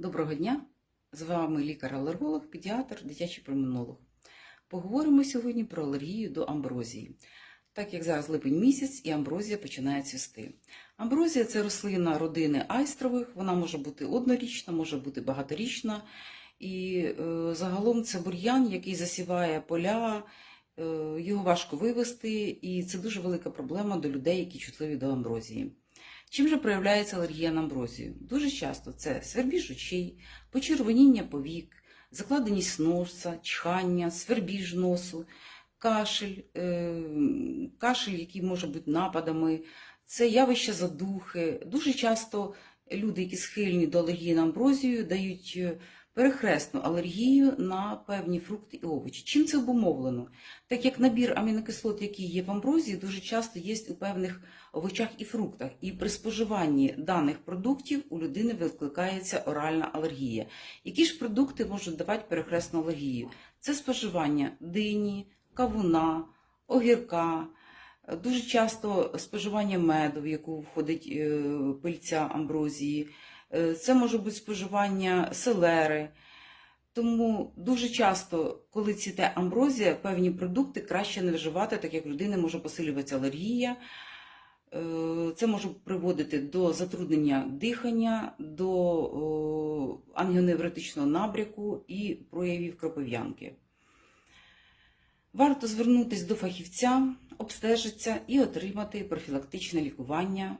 Доброго дня! З вами лікар-алерголог, педіатр, дитячий пульмонолог. Поговоримо сьогодні про алергію до амброзії. Так як зараз липень місяць і амброзія починає цвісти. Амброзія це рослина родини айстрових, вона може бути однорічна, може бути багаторічна. І е, загалом це бур'ян, який засіває поля, е, його важко вивести, і це дуже велика проблема до людей, які чутливі до амброзії. Чим же проявляється алергія на амброзію? Дуже часто це свербіж очей, почервоніння повік, закладеність носа, чхання, свербіж носу, кашель, е, кашель, який може бути нападами, це явище задухи. Дуже часто люди, які схильні до алергії на амброзію, дають е, перехресну алергію на певні фрукти і овочі. Чим це обумовлено? Так як набір амінокислот, який є в амброзії, дуже часто є у певних овочах і фруктах. І при споживанні даних продуктів у людини викликається оральна алергія. Які ж продукти можуть давати перехресну алергію? Це споживання дині, кавуна, огірка. Дуже часто споживання меду, в яку входить е, пильця амброзії. Е, Це може бути споживання селери. Тому дуже часто, коли цвіте амброзія, певні продукти краще не вживати, так як в людини може посилюватися алергія. Е, Це може приводити до затруднення дихання, до ангіоневротичного набряку і проявів кропов'янки. Варто звернутися до фахівця, обстежитися і отримати профілактичне лікування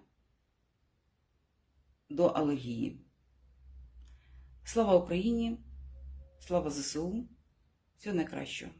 до алергії. Слава Україні! Слава ЗСУ! Всього найкращого!